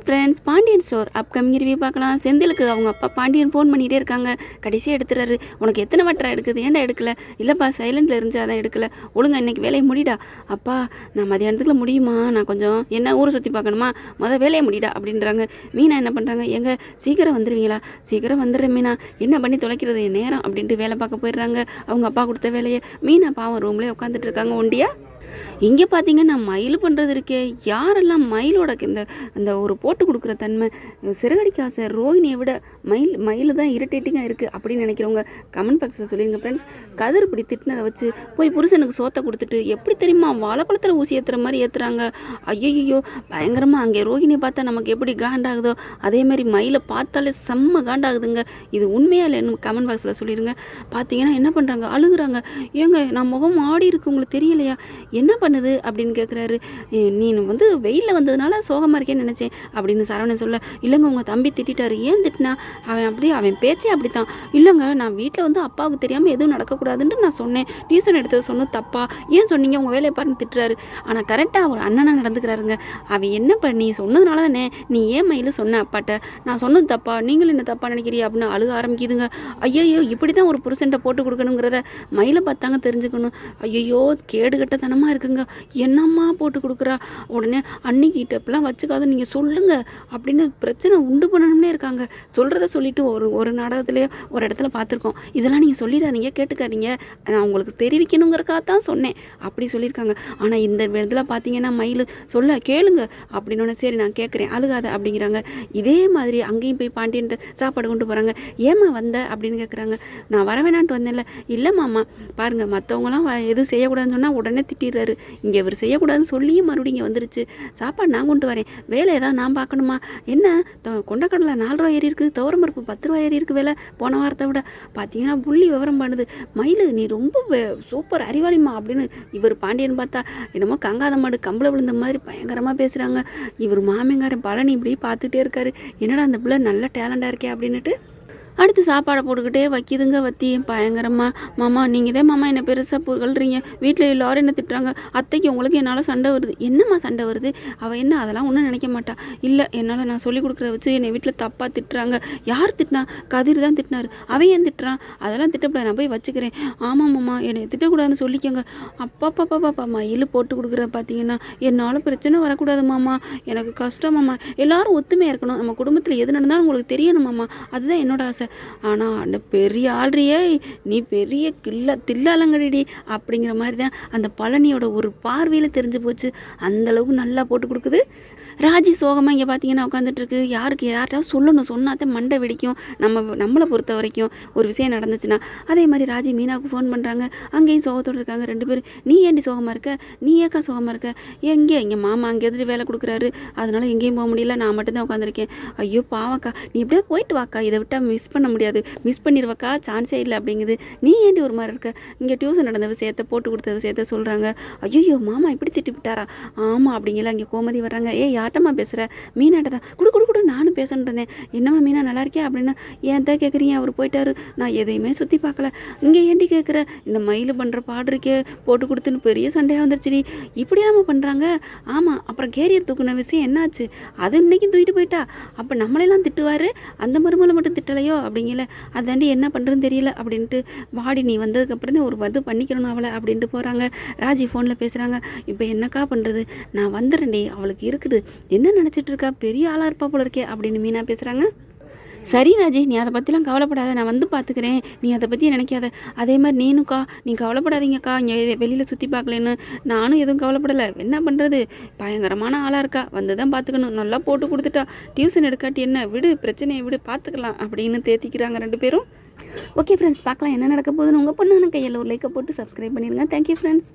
Hi friends Pandian store upcoming review பார்க்கலாம். செந்திலுக்கு அவங்க அப்பா பாண்டியன் ஃபோன் பண்ணிகிட்டே இருக்காங்க. கடைசியாக எடுத்துறாரு. உனக்கு எத்தனை வட்டரா எடுக்குது? ஏன்டா எடுக்கல? இல்லைப்பா சைலண்டில் இருந்துச்சு அதான் எடுக்கல. ஒழுங்கா இன்னைக்கு வேலையை முடிடா. அப்பா நான் மதியானத்துக்குள்ள முடியுமா? நான் கொஞ்சம் என்ன ஊரை சுற்றி பார்க்கணுமா? மொதல் வேலையை முடிடா அப்படின்றாங்க. மீனா என்ன பண்ணுறாங்க எங்க சீக்கிரம் வந்துடுவீங்களா சீக்கிரம் வந்துடுறேன் மீனா. என்ன பண்ணி தொலைக்கிறது? நேரம் அப்படின்ட்டு வேலை பார்க்க போயிடுறாங்க. அவங்க அப்பா கொடுத்த வேலையை. மீனா பாவம் ரூம்லேயே உட்காந்துட்டு இருக்காங்க. ஒண்டியா? இங்கே பார்த்தீங்கன்னா மயில் பண்ணுறது இருக்கே. யாரெல்லாம் மயிலோட இந்த இந்த ஒரு போட்டு கொடுக்குற தன்மை சிறகடிக்க ஆசை ரோஹிணியை விட மயில் மயில் தான் இரிட்டேட்டிங்காக இருக்குது அப்படின்னு நினைக்கிறவங்க கமெண்ட் பாக்ஸில் சொல்லிடுங்க ஃப்ரெண்ட்ஸ் கதிர் இப்படி திட்டினதை வச்சு போய் புருஷனுக்கு சோத்தை கொடுத்துட்டு எப்படி தெரியுமா வாழைப்பழத்தில் ஊசி ஏற்றுற மாதிரி ஏற்றுறாங்க ஐயையோ பயங்கரமாக அங்கே ரோஹினியை பார்த்தா நமக்கு எப்படி காண்டாகுதோ? அதே மாதிரி மயிலை பார்த்தாலே செம்ம காண்டாகுதுங்க. இது உண்மையாக இல்லைன்னு கமெண்ட் பாக்ஸில் சொல்லிடுங்க பார்த்தீங்கன்னா என்ன பண்ணுறாங்க அழுகுறாங்க. ஏங்க நான் முகம் ஆடி இருக்கு உங்களுக்கு தெரியலையா? என்ன பண்ணுது அப்படின்னு கேட்குறாரு நீ வந்து வெயிலில் வந்ததுனால சோகமாக இருக்கேன்னு நினச்சேன் அப்படின்னு சரவணன் சொல்ல இல்லைங்க உங்கள் தம்பி திட்டிட்டாரு. ஏன் திட்டினா? அவன் அப்படி அவன் பேச்சே அப்படித்தான். இல்லைங்க நான் வீட்டில் வந்து அப்பாவுக்கு தெரியாமல் எதுவும் நடக்கக்கூடாதுன்ட்டு நான் சொன்னேன். டியூஷன் எடுத்தது சொன்னது தப்பா? ஏன் சொன்னீங்க? உங்கள் வேலையை பாருன்னு திட்டுறாரு. ஆனால் கரெக்டாக ஒரு அண்ணனாக நடந்துக்கிறாருங்க. அவன் என்ன பண்ணி சொன்னதுனால தானே? நீ ஏன் மயிலும் சொன்ன அப்பாட்ட? நான் சொன்னது தப்பா? நீங்களும் என்ன தப்பா நினைக்கிறீ அப்படின்னு அழுக ஆரம்பிக்குதுங்க. ஐயோ இப்படி தான் ஒரு புருஷன்ட்ட போட்டு கொடுக்கணுங்கிறத மயிலை பார்த்தாங்க தெரிஞ்சுக்கணும். ஐயோ கேடுகட்டத்தனமாக இருக்குங்க. என்னம்மா போட்டு கொடுக்குறா? உடனே அன்னிக்கிட்ட இப்பெல்லாம் வச்சுக்காத நீங்கள் சொல்லுங்கள் அப்படின்னு பிரச்சனை உண்டு பண்ணணும்னே இருக்காங்க. சொல்கிறத சொல்லிட்டு ஒரு ஒரு நாடகத்திலே ஒரு இடத்துல பார்த்துருக்கோம். இதெல்லாம் நீங்கள் சொல்லிடாதீங்க கேட்டுக்காதீங்க. நான் உங்களுக்கு தெரிவிக்கணுங்கிறக்காக தான் சொன்னேன். அப்படி சொல்லியிருக்காங்க. ஆனால் இந்த இதில் பார்த்தீங்கன்னா மயில் சொல்ல கேளுங்க. அப்படின்னு சரி நான் கேட்குறேன். அழுகாத அப்படிங்கிறாங்க. இதே மாதிரி அங்கேயும் போய் பாண்டியன்ட்டு சாப்பாடு கொண்டு போகிறாங்க ஏம்மா வந்த? அப்படின்னு கேட்குறாங்க. நான் வர வேணான்ட்டு வந்தேன்ல. இல்லை மாமா. பாருங்கள் மற்றவங்களாம் எதுவும் செய்யக்கூடாதுன்னு சொன்னால் உடனே திட்டிடுறாரு. இங்கே இவர் செய்யக்கூடாதுன்னு சொல்லியும் மறுபடியும் இங்கே வந்துருச்சு. சாப்பாடு நான் கொண்டு வரேன். வேலை ஏதாவது நான் பார்க்கணுமா? என்ன? கொண்டக்கடலை நாலு ரூபா ஏறி இருக்குது துவரம்பருப்பு பத்து ரூபா ஏறி இருக்கு வேலை. போன வாரத்தை விட. பார்த்தீங்கன்னா புள்ளி விவரம் பண்ணுது. மயில் நீ ரொம்ப வே- சூப்பர் அறிவாளிம்மா அப்படின்னு இவர் பாண்டியன் பார்த்தா என்னமோ கங்காத மாடு கம்பளை விழுந்த மாதிரி பயங்கரமாக பேசுகிறாங்க இவர் மாமியங்காரன் பழனி இப்படி பார்த்துட்டே இருக்காரு. என்னடா அந்த பிள்ளை நல்ல டேலண்டாக இருக்கே அப்படின்னுட்டு அடுத்து சாப்பாடை போட்டுக்கிட்டே வைக்கிதுங்க வத்தி. பயங்கரமாக மாமா நீங்கள் தான் மாமா என்னை பெருசாக புகழ்றீங்க. வீட்டில் எல்லாரும் என்ன திட்டுறாங்க? அத்தைக்கு உங்களுக்கு என்னால் சண்டை வருது. என்னம்மா சண்டை வருது? அவள் என்ன அதெல்லாம் ஒன்றும் நினைக்க மாட்டா. இல்லை என்னால் நான் சொல்லி கொடுக்குறத வச்சு என்னை வீட்டில் தப்பாக திட்டுறாங்க. யார் திட்டினா? கதிர் தான் திட்டினார். அவன் ஏன் திட்டுறான்? அதெல்லாம் திட்டப்பட நான் போய் வச்சுக்கிறேன். ஆமாம் மாமா என்னை திட்டக்கூடாதுன்னு சொல்லிக்கோங்க. அப்பா பாப்பா பாப்பா மயில் போட்டு கொடுக்குற பார்த்தீங்கன்னா என்னால் பிரச்சனை வரக்கூடாது மாமா. எனக்கு கஷ்டம் மாமா. எல்லாரும் ஒத்துமையாக இருக்கணும். நம்ம குடும்பத்தில் எது நடந்தாலும் உங்களுக்கு தெரியணும் மாமா. அதுதான் என்னோட ஆசை. ஆனால் அந்த பெரிய ஆள்றியே நீ பெரிய கில்ல தில்லாலங்கடி அப்படிங்கிற மாதிரி தான் அந்த பழனியோட ஒரு பார்வையில் தெரிஞ்சு போச்சு. அந்த அளவுக்கு நல்லா போட்டு கொடுக்குது. ராஜி சோகமாக இங்கே பார்த்தீங்கன்னா உட்காந்துட்டு இருக்கு யாருக்கு யார்ட்டாவது சொல்லணும்? சொன்னாதான் மண்டை வெடிக்கும். நம்ம நம்மளை பொறுத்த வரைக்கும் ஒரு விஷயம் நடந்துச்சுன்னா அதே மாதிரி ராஜி மீனாவுக்கு ஃபோன் பண்ணுறாங்க அங்கேயும் சோகத்தோடு இருக்காங்க ரெண்டு பேரும். நீ ஏண்டி சோகமாக இருக்க? நீ ஏக்கா சோகமாக இருக்க? எங்கே? இங்கே மாமா அங்கே எதிரி வேலை கொடுக்குறாரு. அதனால் எங்கேயும் போக முடியல. நான் மட்டும்தான் உட்காந்துருக்கேன் ஐயோ பாவக்கா நீ இப்படியே போயிட்டு வாக்கா. இதை விட்டால் மிஸ் பண்ண முடியாது. மிஸ் பண்ணிடுவக்கா சான்ஸே இல்லை அப்படிங்குது. நீ ஏண்டி ஒரு மாதிரி இருக்க? இங்கே டியூஷன் நடந்த விஷயத்தை போட்டு கொடுத்த விஷயத்த சொல்கிறாங்க ஐயோ மாமா இப்படி திட்டி விட்டாரா ஆமாம் அப்படிங்கல இங்கே கோமதி வர்றாங்க. ஏ யார்ட்டம்மா பேசுகிற மீனாட்ட தான் குடு குடு குடு நானும் பேசணுன்னு இருந்தேன். என்னம்மா மீனா நல்லா இருக்கியா? அப்படின்னு ஏன் தான் கேட்குறீங்க அவர் போயிட்டாரு. நான் எதையுமே சுற்றி பார்க்கல. இங்கே ஏண்டி கேட்குற இந்த மயில் பண்ணுற பாடு இருக்கே. போட்டு கொடுத்துன்னு பெரிய சண்டையாக வந்துருச்சுடி. இப்படி நம்ம பண்ணுறாங்க ஆமாம் அப்புறம் கேரியர் தூக்குன விஷயம் என்னாச்சு? அது இன்னைக்கு தூக்கிட்டு போயிட்டா? அப்போ நம்மளெல்லாம் திட்டுவார்? அந்த மருமலை மட்டும் திட்டலையோ? அப்படிங்கல. அதாண்டி என்ன பண்ணுறதுன்னு தெரியல அப்படின்ட்டு வாடி நீ வந்ததுக்கப்புறம் தான் ஒரு இது பண்ணிக்கணும் அவளை அப்படின்ட்டு போகிறாங்க ராஜி ஃபோனில் பேசுகிறாங்க இப்போ என்னக்கா பண்ணுறது நான் வந்துடுறேன்டி. அவளுக்கு இருக்குது. என்ன நினச்சிட்டு இருக்கா? பெரிய ஆளாக இருப்பா போல இருக்கே அப்படின்னு மீனா பேசுகிறாங்க சரி ராஜி நீ அதை பற்றிலாம் கவலைப்படாத. நான் வந்து பார்த்துக்கிறேன் நீ அதை பற்றி நினைக்காத. அதே மாதிரி நீனுக்கா நீ கவலைப்படாதீங்கக்கா. இங்கே வெளியில் சுற்றி பார்க்கலன்னு நானும் எதுவும் கவலைப்படலை. என்ன பண்ணுறது பயங்கரமான ஆளாக இருக்கா. வந்து தான் பார்த்துக்கணும் நல்லா போட்டு கொடுத்துட்டா. டியூஷன் எடுக்காட்டி என்ன? விடு பிரச்சனையை விடு பார்த்துக்கலாம் அப்படின்னு தேத்திக்கிறாங்க ரெண்டு பேரும். ஓகே ஃப்ரெண்ட்ஸ் பார்க்கலாம் என்ன நடக்க போகுதுன்னு உங்கள் பொண்ணு கையில் ஒரு லைக்கை போட்டு சப்ஸ்கிரைப் பண்ணிடுங்க. Thank you friends